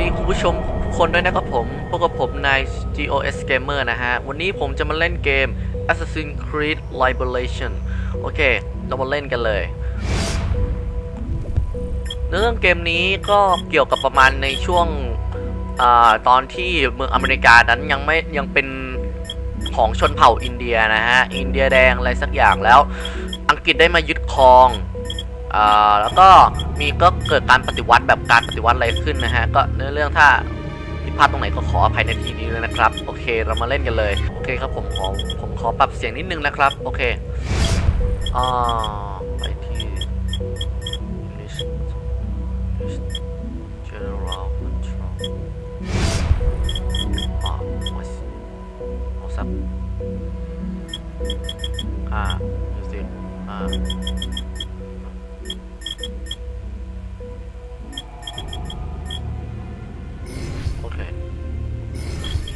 ดีคุณผู้ชมทุกคนด้วยนะครับผมพวกกับผมนาย GOS Gamer นะฮะ วันนี้ผมจะมาเล่นเกม Assassin's Creed Liberation โอเค เรามาเล่นกันเลย เนื้อเรื่องเกมนี้ก็เกี่ยวกับประมาณในช่วงอตอนที่เมืองอเมริกานั้นยังไม่ยังเป็นของชนเผ่าอินเดียนะฮะ อินเดียแดงอะไรสักอย่างแล้ว อังกฤษได้มายึดครอง อ่าแล้วก็มีก็เกิดการปฏิวัติแบบการปฏิวัติอะไรขึ้นนะฮะ ก็เนื้อเรื่องถ้าผิดพลาดตรงไหนก็ขออภัยในทีนี้เลยนะครับ โอเคเรามาเล่นกันเลย โอเคครับผมขอผมขอปรับเสียงนิดนึงนะครับ โอเคอ่าไปที่ list list general control อ่า what's what's up อ่า music อ่า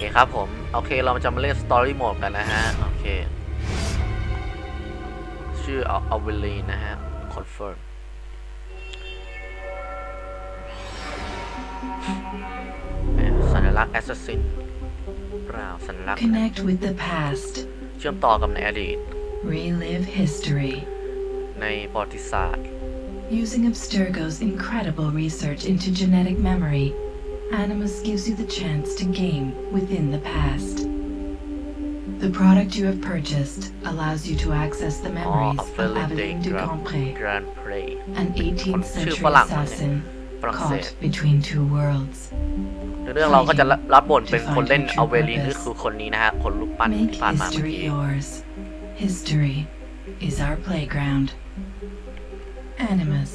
เคครับผม โอเคเราจะมาเล่น Story Mode กันนะฮะ โอเค ชื่อเอาเวลีนะฮะ Confirm สัญลักษณ์ Assassin เปล่าสัญลักษณ์ Connect with the past. เชื่อมต่อกับในอดีต Relive history. ในประวัติศาสตร์ Using Abstergo's incredible research into genetic memory, Animus gives you the chance to game within the past. The product you have purchased allows you to access the อ๋อ memories of Aveline Aveline de Grandpré, Grand Prix an 18th ชื่อ century ฝรั่งมั้งเนี่ย assassin ฝรั่งเศส caught between two worlds. ในเรื่องเราก็จะรับบทเป็นคนเล่นเอาเวลีนก็คือคนนี้นะฮะ คนรูปปั้น Make ที่ผ่านมาเมื่อ history กี้ yours. History is our playground. Animus.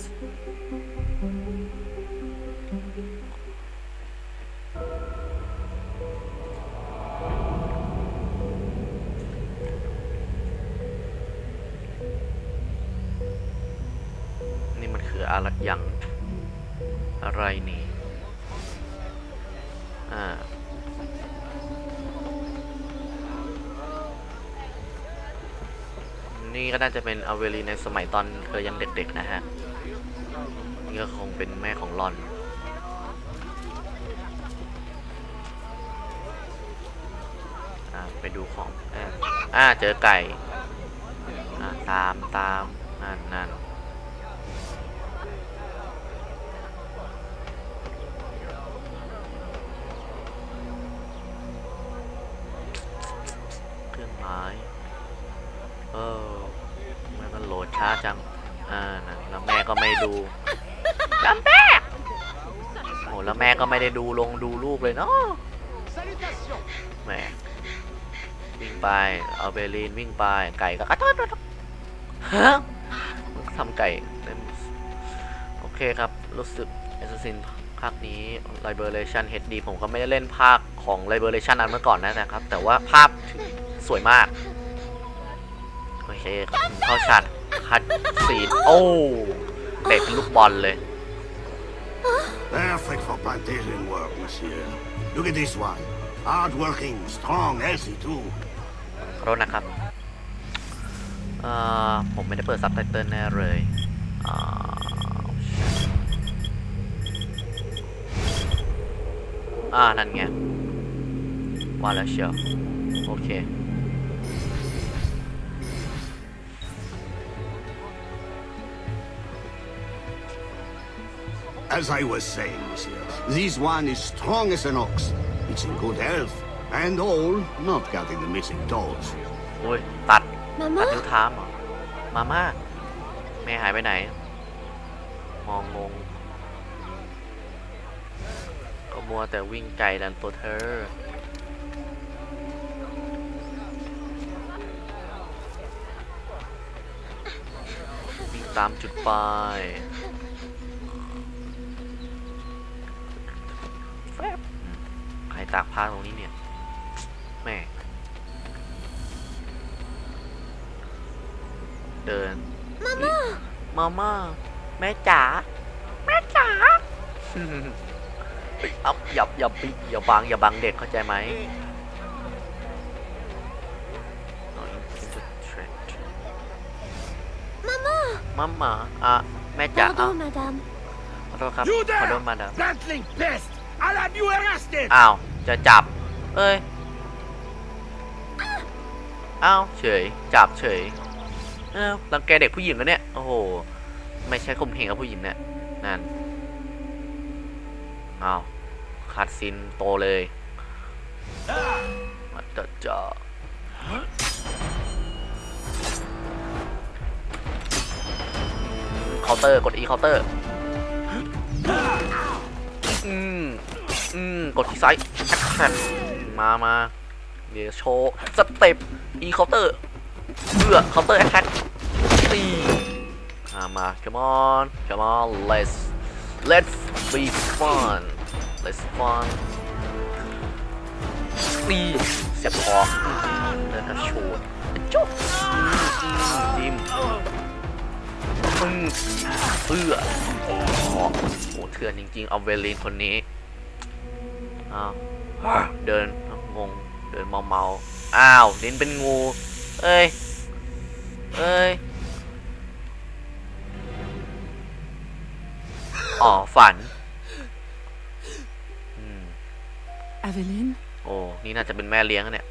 อะไรยังอะไรนี่ อ่า นี่ก็น่าจะเป็นอเวลีในสมัยตอนเธอยังเด็กๆนะฮะ นี่ก็คงเป็นแม่ของลอนอ่าไปดูของ อ่าอ่าเจอไก่ อ่า ตามตามนั่นนั่น เครื่องไม้ เออทำไมันมันโหลดช้าจัง อ่านะแล้วแม่ก็ไม่ ดูแล้วแม่โอ้แล้วแม่ก็ไม่ได้ดูลงดูลูกเลยเนาะแหมวิ่งไปเอาเบลีนวิ่งไปไก่ก็กระโดดฮะมันทำไก่เล่นโอเคครับ รู้สึก Assassin ภาคนี้ Liberation HD ผมก็ไม่ได้เล่นภาคของ Liberation อันเมื่อก่อนนะนะครับ แต่ว่าภาพสวยมาก โอเคครับเข้าชัดคัดซีนโอ้ เตะเป็นลูกบอลเลย Perfect for plantation work, monsieur. Look at this one. Hard-working, strong, healthy too. ขอโทษนะครับเอ่อผมไม่ได้เปิดซับไตเติลแน่เลยอ่าอ่า นั่นไงว่าแล้วเชียว โอเค As I was saying, monsieur, this one is strong as an ox. It's in good health, and all, not counting the missing toes. โอ้ยตัด มาตัม่าดนิ้วเท้าเหรอมาม่าแม่หายไปไหน มองงงก็มัวแต่วิ่งไกลดันตัวเธอ วิ่งตามจุดปลาย ตากผ้าตรงนี้เนี่ยแม่เดินมาม่ามาม่าแม่จ๋าแม่จ๋าเฮ้ยเอาอย่าอย่าปิอย่าบังอย่าบังเด็กเข้าใจไหมมาม่ามาม่าอะแม่จ๋า Pardon, อะ madame. ขอโทษครับ You ขอโทษ there! มาดาม arrested. อ้าว จะจับ เอ้ย อ้าว เฉย จับเฉย เอ้ารังแกเด็กผู้หญิงแล้วเนี่ย โอ้โห ไม่ใช่ข่มเหงกับผู้หญิงเนี่ย นั่น อ้าวคัดซินโตเลยมาจะจะเคาน์เตอร์ กด E เคาน์เตอร์ อืม อืม กดที่ซ้ายแอคชั่นมามาเดี๋ยวโชว์สเต็ป E เคาน์เตอร์เบื่อเคาน์เตอร์แอคชั่นตีมามา come on come on let's let's be fun let's fun ตีเสียบคอเดินกระโชดจบดิมอืมเบื่อโอ้โหเถื่อนจริงๆ เอาเวลินคนนี้ อ้าวเดินงงเดินเมาเมาๆอ้าวลิ้นเป็นงูเอ้ยเอ้ยอ๋อฝันอืม Aveline, โอ้นี่น่าจะเป็นแม่เลี้ยงอะเนี่ย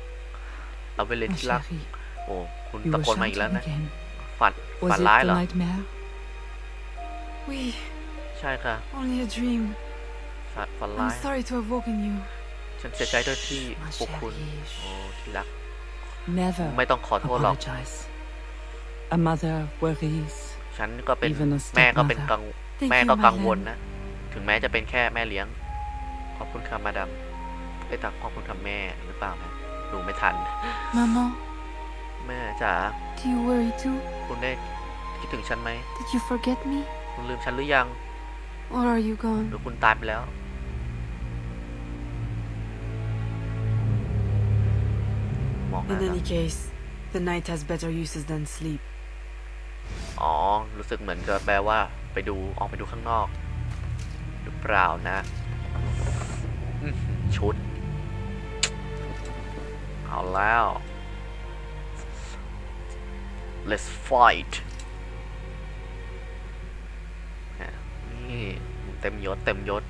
เอาไปเล่น ma ที่รัก chérie, โอ้คุณ you ตะ were โกนมาอีกแล้ว shouting นะ again. ฝัน Was ฝัน it ร้าย the เหรอ nightmare? Oui, ใช่ค่ะ only a dream. ฝันฝันร้า I'm ย sorry to have woken you. ฉันเสียใจด้วยที่มาปลุกคุณเชรี่โอ้ที่รัก Never ไม่ต้องขอโทษหรอก apologize. A mother worries. ฉันก็เป็น Even a แม่ก็เป็น stepmother กัง Thank แม่ you, ก็ my กังวล lamb. นะ ถึงแม้จะเป็นแค่แม่เลี้ยง ขอบคุณค่ะมาดามไอ้ยตักขอบคุณค่ะแม่หรือเปล่านะดูไม่ทัน Maman, แม่จ๋า do you worry too? คุณได้คิดถึงฉันไหม Did you forget me? คุณลืมฉันหรือยัง Or are you ห gone? รือคุณตายไปแล้ว มองห In น้า any case, the night has better uses than sleep. อ๋อ รู้สึกเหมือนกับแปลว่า ไปดูออกไปดูข้างนอก หรือเปล่านะอื้อหือชุด เอาแล้ว let's fight อะนี่เต็มยศเต็มยศ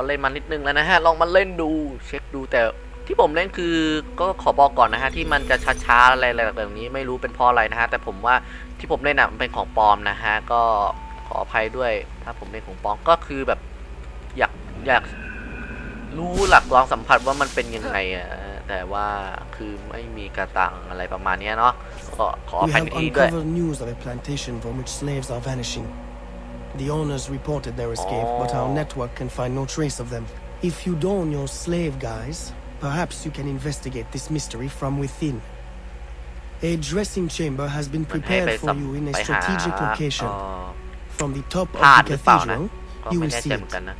ก็เล่นมานิดนึงแล้วนะฮะ ลองมาเล่นดูเช็คดูแต่ที่ผมเล่นคือก็ขอบอกก่อนนะฮะที่มันจะช้าๆอะไรแบบนี้ไม่รู้เป็นเพราะอะไรนะฮะแต่ผมว่าที่ผมเล่นอะมันเป็นของปลอมนะฮะก็ขออภัยด้วยถ้าผมเล่นของปลอมก็คือแบบอยากอยากรู้หลักลองสัมผัสว่ามันเป็นยังไงอะแต่ว่าคือไม่มีกระตังอะไรประมาณนี้เนาะก็ขออ We ภัย have ในที่ด้วย The owners reported their escape, but our Oh. network can find no trace of them. If you don your slave guise, perhaps you can investigate this mystery from within. A dressing chamber has been มันให้ prepared ไป for สัม you in a ไปหา strategic เอ่ location. อ From the top พลาด of ห the รือเปล่านะ cathedral, ก็ you ไม่ will แน่ see ใจเหมือน it. กันนะ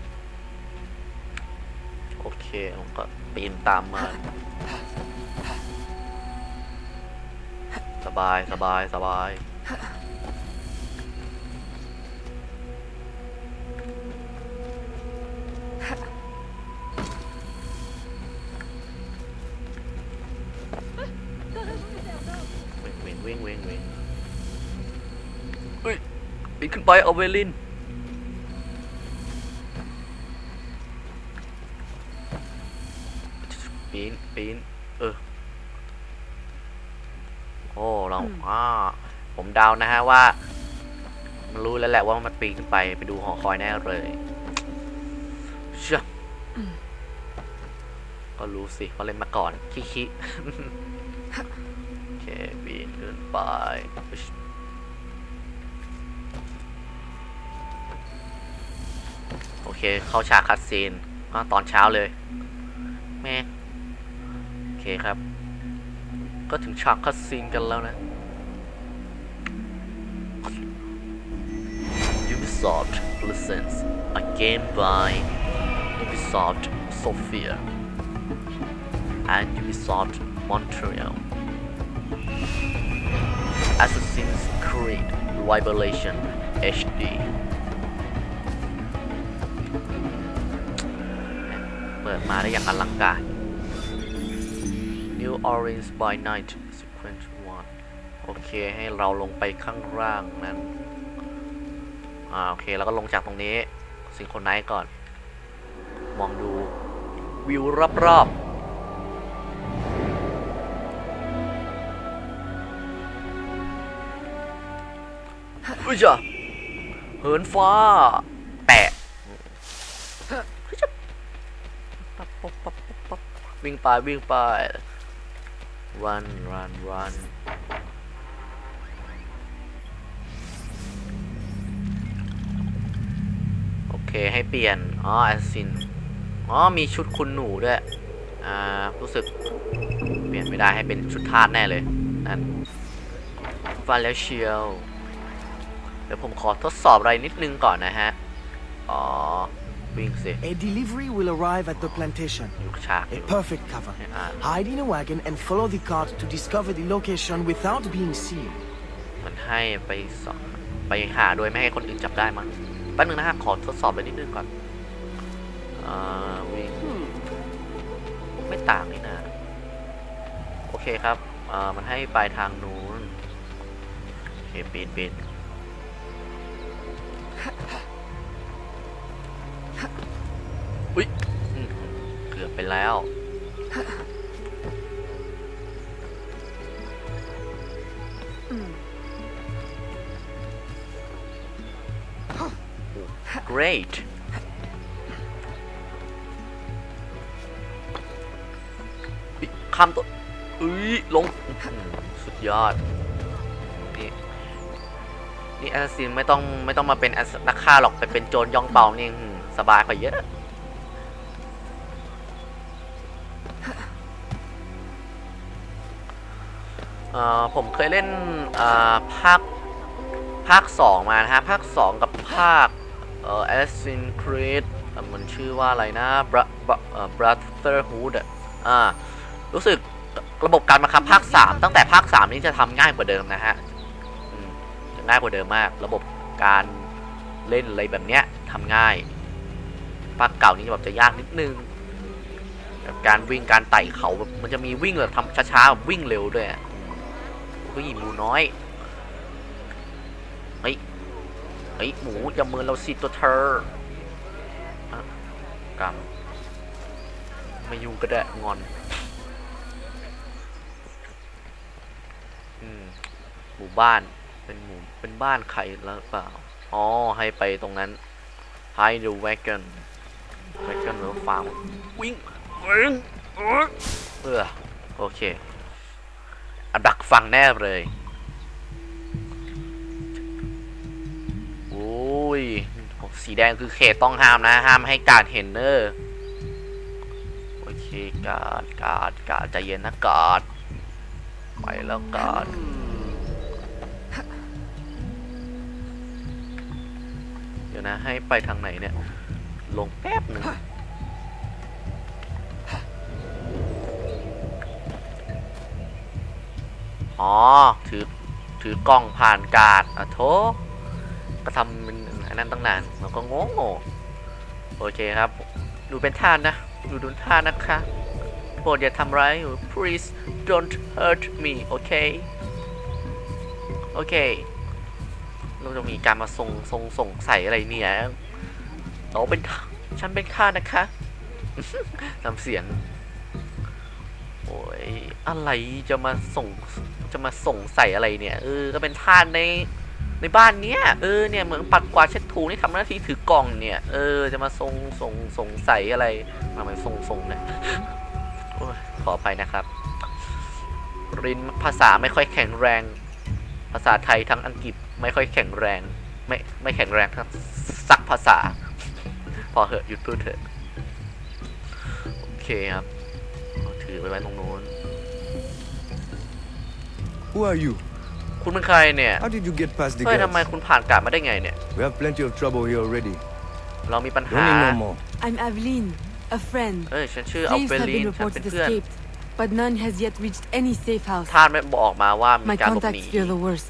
โอเค ผมก็ปีนตามมา สบาย สบาย สบาย ขึ้นไปเอาเวลินปีนปีนเออ โอ้เราอ่าผมเดานะฮะว่า มันรู้แล้วแหละว่ามันปีนขึ้นไปไปดูหอคอยแน่เลย เชื่อก็รู้สิเพราะเล่นมาก่อน คิคิโอเคปีนขึ้นไป เค เข้าฉากคัดซีนอะตอนเช้าเลยแม่โอเคครับ ก็ถึงฉากคัดซีนกันแล้วนะ Ubisoft presents a game by Ubisoft Sofia and Ubisoft Montreal Assassin's Creed Revelation HD มาได้อย่างอลังการ New Orleans by Night Sequence 1โอโอเค ให้เราลงไปข้างล่างนั้น อ่า โอเค แล้วก็ลงจากตรงนี้ซิงโครไนซ์ก่อน มองดูวิวรอบๆอุ้ยจ้ะเหินฟ้า แตะอุ๊ยจ๊ะปั๊บปั๊บปั๊บปั๊บปั๊บ วิ่งไปวิ่งไป run run run โอเคให้เปลี่ยน อ๋อแอสซิน อ๋อ มีชุดคุณหนูด้วย อ่า รู้สึก เปลี่ยนไม่ได้ให้เป็นชุดทาสแน่เลย นั่นฟันแล้วเชียว เดี๋ยวผมขอทดสอบอะไรนิดนึงก่อนนะฮะ อ๋อ วิ่งสิ A delivery will arrive at the plantation. อยู่ฉากอ A ยู่ perfect cover. Ah. Hide in a wagon and follow the cart to discover the location without being seen. มันให้ไปสองไปหาโดยไม่ให้คนอื่นจับได้มั้งแป๊บนึงนะฮะขอทดสอบไปนิดนึงก่อนอ่าวิ่งไม่ต่างนี่นะ โอเคครับอ่ามันให้ไปทางนู้นโอเคปิดปิด อุ้ยอืมเกือบไปแล้ว great อุ๊ยข้ามตัวอุ้ยลงอื้อหือสุดยอด นี่ นี่แอสซินไม่ต้องไม่ต้องมาเป็น assassin นักฆ่าหรอกไปเป็นโจรย่องเบานี่อื้อหือสบายกว่าเยอะ ผมเคยเล่นภาคภาค 2 มานะฮะ ภาค 2 กับภาคเอ่อ Assassin's Creed เอ่อมันชื่อว่าอะไรนะ Brotherhood อ่ารู้สึกระบบการบังคับภาค 3 ตั้งแต่ภาค 3 นี้จะทำง่ายกว่าเดิมนะฮะจะง่ายกว่าเดิมมาก ระบบการเล่นอะไรแบบเนี้ยทำง่าย ภาคเก่านี้แบบจะยากนิดนึงการวิ่งการไต่เขาแบบมันจะมีวิ่งแบบทำช้าๆวิ่งเร็วด้วย อะก็ยิงหมูน้อยเฮ้ยเฮ้ยหมูอย่าเมินเราสิตัวเธอกรรมไม่ยุ่งก็ได้งอนอืมหมู่บ้านเป็นหมู่เป็นบ้านใครแล้วเปล่าอ๋อให้ไปตรงนั้น Hide the wagon wagon หรือฟาร์มวิ่งวิ่งเออโอเค ดักฟังแน่เลย โอ้ย สีแดงคือเขตต้องห้ามนะ ห้ามให้การเห็นเนอร์โอเคการการการใจเย็นนะการดไปแล้วการดเดี๋ยวนะให้ไปทางไหนเนี่ย ลงแป๊บหนึ่ง อ๋อ ถือ ถือกล้องผ่านกาดอะโถก็ทำเป็นอันนั้นตั้งนานเราก็งงโอเคครับ ดูเป็นท่านนะ ดูดูท่านนะคะโปรดอย่าทำร้าย please don't hurt me โอเค โอเค เราจะมีการมาส่งส่งส่งใส่อะไรเนี่ยเราเป็นท่าฉันเป็นข้านะคะทำเสียง โอ้ย อะไรจะมาส่ง จะมาส่งใส่อะไรเนี่ยเออก็เป็นทานในในบ้านเนี้ยเออเนี่ยเหมือนปัดกวาดเช็ดถูนี่ทำหน้าที่ถือกล่องเนี่ยเออจะมาส่งส่งส่งใส่อะไรทำไมส่งส่งเนี่ยขออภัยนะครับรินภาษาไม่ค่อยแข็งแรง ภาษาไทยทั้งอังกฤษไม่ค่อยแข็งแรง ไม่ไม่แข็งแรงทั้งสักภาษา พอเหอะหยุดพูดเถอะโอเคครับถือไปไว้ตรงนู้น Who are you? คุณเป็นใครเนี่ย How did you get past the เฮ้ยทำไม guards? คุณผ่านการดมาได้ไงเนี่ย We have plenty of trouble here already. เรามีปัญ Don't หา need no more. I'm Aveline, a friend. เอ้ย ฉันชื่ออัล Slaves เบ have ลิน been ฉันเป็น reported เพื่อน escaped, but none has yet reached any safe house. ท่านไม่บอกมาว่ามี My การหลบหนี contacts fear the worst.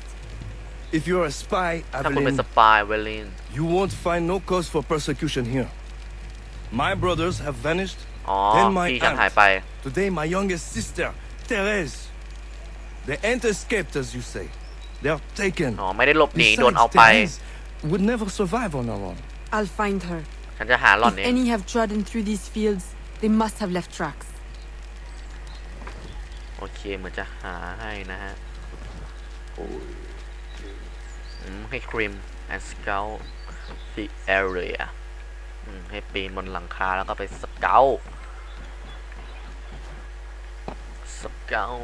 If you're a spy, ถ้าคุณเป็น Evelyn, สปายเวลิน you won't find no cause for persecution here. My brothers have vanished. อ๋อ Then my พี่ฉัน aunt. หายไป Today, my youngest sister, Therese. They ain't escaped, as you say. They are taken. อ๋อไม่ได้หลบหนีโดน Besides, เอาไป Therese would never survive on her own. I'll find her. ฉันจะหาหล่อน If เอง any have trodden through these fields, they must have left tracks. โอเคเหมือนจะหาให้นะฮะโอ้ยอืมให้ครีม and scout the area อืมให้ปีนบนหลังคาแล้วก็ไปสเกลสเกล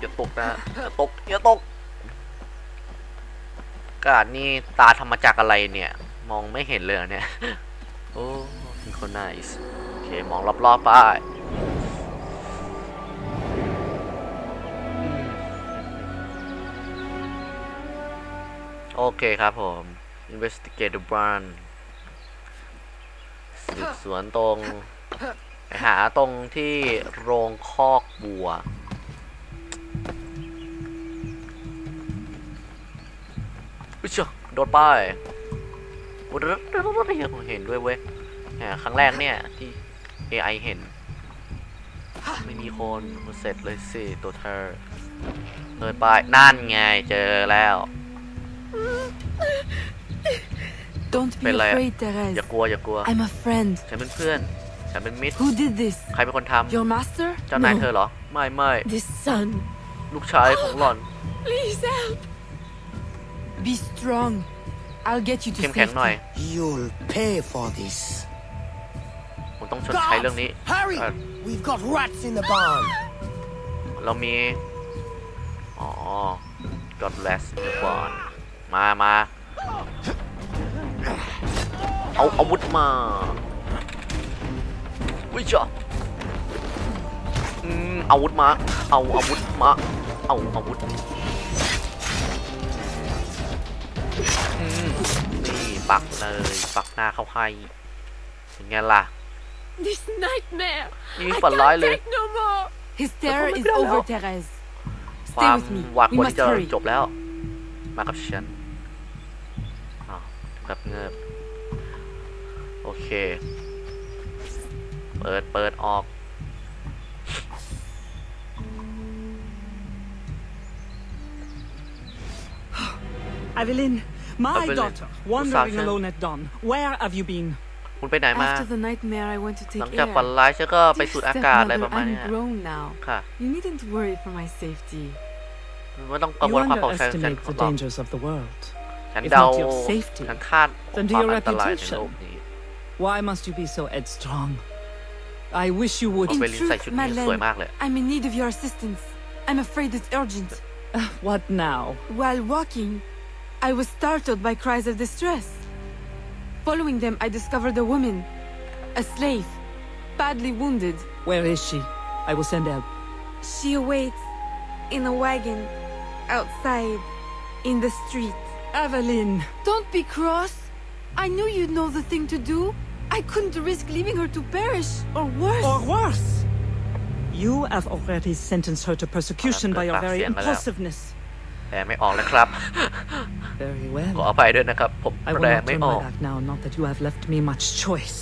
อย่าตกนะอย่าตกอย่าตกกาดนี่ตาทำมาจากอะไรเนี่ย มองไม่เห็นเลยเนี่ย โอ้ซิงโครไนซ์โอเค มองรอบๆไปโอเคครับผม investigate the barn สืบสวนตรงไปหาตรงที่โรงคอกบัว เจ้าโดดไปอุ๊ยเห็นด้วยเว้ยแหมครั้งแรกเนี่ยที่ AI เห็น ไม่มีคนเสร็จเลยสิตัวเธอเดินไปนั่นไงเจอแล้ว Don't be เป็นไรอะ afraid, Therese. อย่ากลัวอย่ากลัว I'm a friend. ฉันเป็นเพื่อน ฉันเป็นมิตร Who did this? ใครเป็นคนทำ Your master? เจ้านายเธอเหรอ ไม่ไม่ This son. ลูกชายของหล่อน Please help. Be strong. I'll get you to เข้มแข็งหน่อย safety. You'll pay for this. ผมต้องชดใช้เรื่องนี้ hurry! Uh, We've got rats in the barn. เรามี อ๋อ God bless the bond มามาเอาอาวุธมาวิจาอืมอาวุธมา เอาอาวุธมา เอาอาวุธ ปักเลยปักหน้าเข้าให้เป็นไงล่ะ This nightmare. นี่ฝันร้ายเลย no more. His terror is Pero- over, Therese. ค Stay วาม with me. หวาดก We ลัว must ที่จะ hurry. จบแล้ว มากับฉันอ้าวแบบเงิบโอเค เปิดเปิดออก Evelyn, my Evelyn, daughter, who's wandering Sasha? alone at dawn. Where have you been? คุณไปไหนมา After the nightmare, I went to หลัง take จากฝัน air. ร้ายฉันก็ไป Dear สูดอากาศอะไรประ stepmother, มาณ I'm เนี้ย grown now. ค่ะ You needn't worry for my safety. ไม่ต้องกัง You วลความปลอดภัยของฉัน underestimate the หรอก dangers of the world. ฉัน If เดา not your safety, ฉันคาด then ความ your อันตรายใน reputation. โลกนี้ Why must you be so headstrong? I wish you would. เอา In ไปลินใส่ truth, ชุดนี้สวย Madeleine, มากเลย I'm in need of your assistance. I'm afraid it's urgent. What now? While walking, I was startled by cries of distress. Following them, I discovered a woman, a slave, badly wounded. Where is she? I will send help. She awaits in a wagon outside in the street. Evelyn! Don't be cross. I knew you'd know the thing to do. I couldn't risk leaving her to perish, or worse. Or worse! You have already sentenced her to persecution by your very Pagsiyan ka impulsiveness. แต่ไม่ออกนะครับ Very ขอ well. อภัยด้วยนะครับ ผม I will แปล not ไม่ turn อ my อก back now, not that you have left me much choice.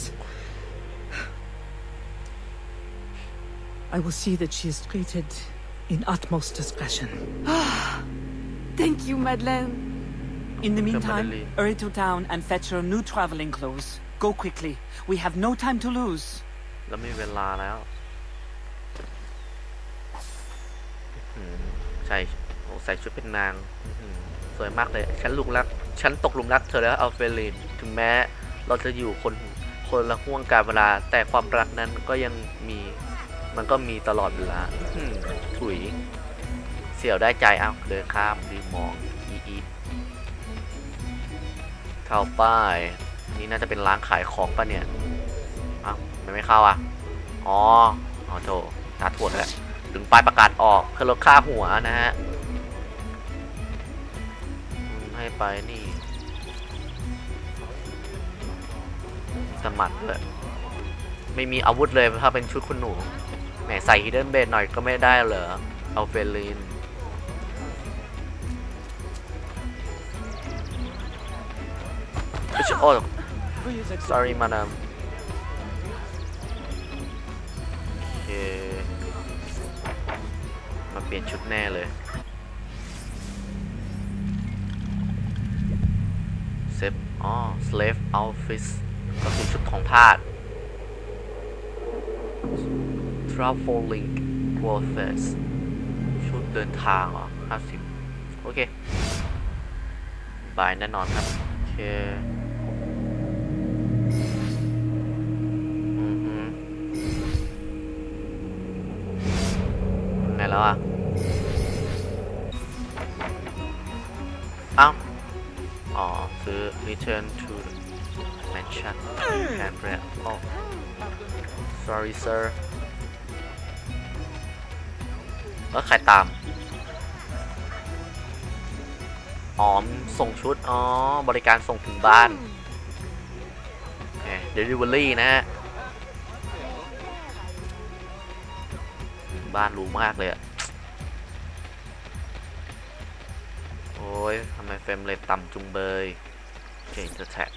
I will see that she is treated in utmost discretion. Thank you, Madeleine. In the Okay, meantime, Madeline. hurry to town and fetch her new traveling clothes. Go quickly. We have no time to lose. แล้วมีเวลาแล้วอื้อหือใส่โอ้ ใส่ชุดเป็นนางสวยมากเลย ฉันหลุมรัก ฉันตกหลุมรักเธอแล้วเอัลเฟลินถึงแม้ เราจะอยู่คนคนละห่วงการเวลา แต่ความรักนั้นก็ยังมี มันก็มีตลอดเวลาถุย เสี่ยวได้ใจเอ้าเดินข้ามดีมองอีอีเข้าป้าย นี่น่าจะเป็นร้านขายของปะเนี่ยอ้ามันไม่เข้าอะ อ๋อ อ๋อโถตาถวดแล้วถึงป้ายประกาศออกเพื่อลดค่าหัวนะฮะ ให้ไปนี่สมัครเลยไม่มีอาวุธเลยถ้าเป็นชุดคุณหนูแหมใส่ฮิดเดิลเบดหน่อยก็ไม่ได้เหรอ เอาเฟลินโอ้ sorry madam โอเค มาเปลี่ยนชุดแน่เลย อ๋อ slave outfit ก็คือชุดของทาส traveling clothes ชุดเดินทางเหรอ50โอเค บายแน่นอนครับ โอเคไงแล้วอะ return to mansion and read oh sorry sir แล้วใครตาม อ๋อมส่งชุด อ๋อ บริการส่งถึงบ้านเดลิเวอรี่นะฮะ บ้านรูมากเลยอะโอ้ยทำไมเฟรมเรทต่ำจุงเบย เก่งจะแท็ก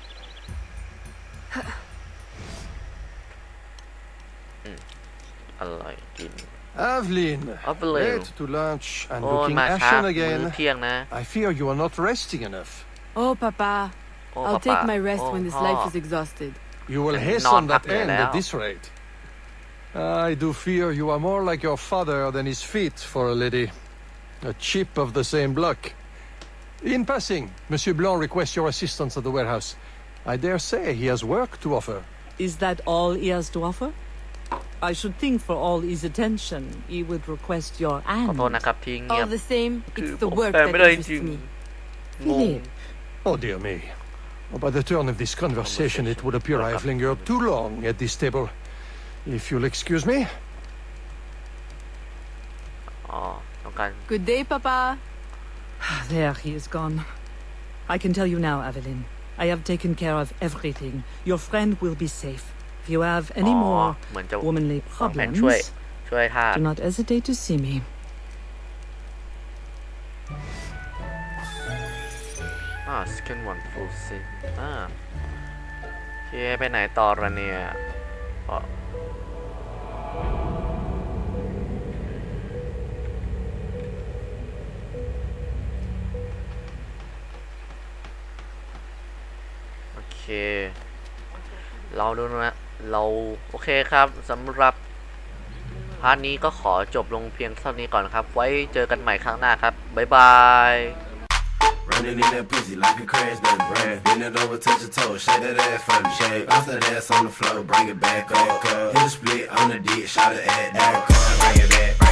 อืมอร่อยกิน Avlin, Evelyn. late to lunch and โอ้ย looking มาช้า ashen มื้อ again. เที่ยงนะ I fear you are not resting enough. Oh, Papa. โอ้ I'll ป๊า take ป๊า my rest โอ้ when this พ่อ life is exhausted. You will And hasten not that up there end now. at this rate. I do fear you are more like your father than his feet for a lady. A chip of the same block. In passing, Monsieur Blanc requests your assistance at the warehouse. I dare say he has work to offer. Is that all he has to offer? I should think for all his attention, he would request your ขอ hand. โทษนะครับที่เงีย All บ the same,คือ it's the ผม work แปล that ไม่ได้จ interests ริง me. งง Philip, Oh dear me. Oh, By the turn of this conversation, it would appear I have lingered too long at this table. If you'll excuse me. อ๋อ ต้องการ Good day, Papa. there he is gone. I can tell you now, Evelyn. I have taken care of everything. Your friend will be safe. If you have any อ๋อ more เหมือนจะ womanly วางแผนช่วย problems, ช่วยทาส do not hesitate to see me. อ่า second one full sin อ่าโอเคไปไหนต่อละเนี่ยอ๋อ เราดูนะเราโอเคครับสำหรับพาร์ทนี้ก็ขอจบลงเพียงเท่านี้ก่อนครับ ไว้เจอกันใหม่ครั้งหน้าครับ บ๊ายบาย Running in that pussy like a crash dummy. Right. Bend it over, touch your toe, shake that ass from me. Shake off that ass on the floor, bring it back up. Hit a split on the dick, shot it at that. Bring it back.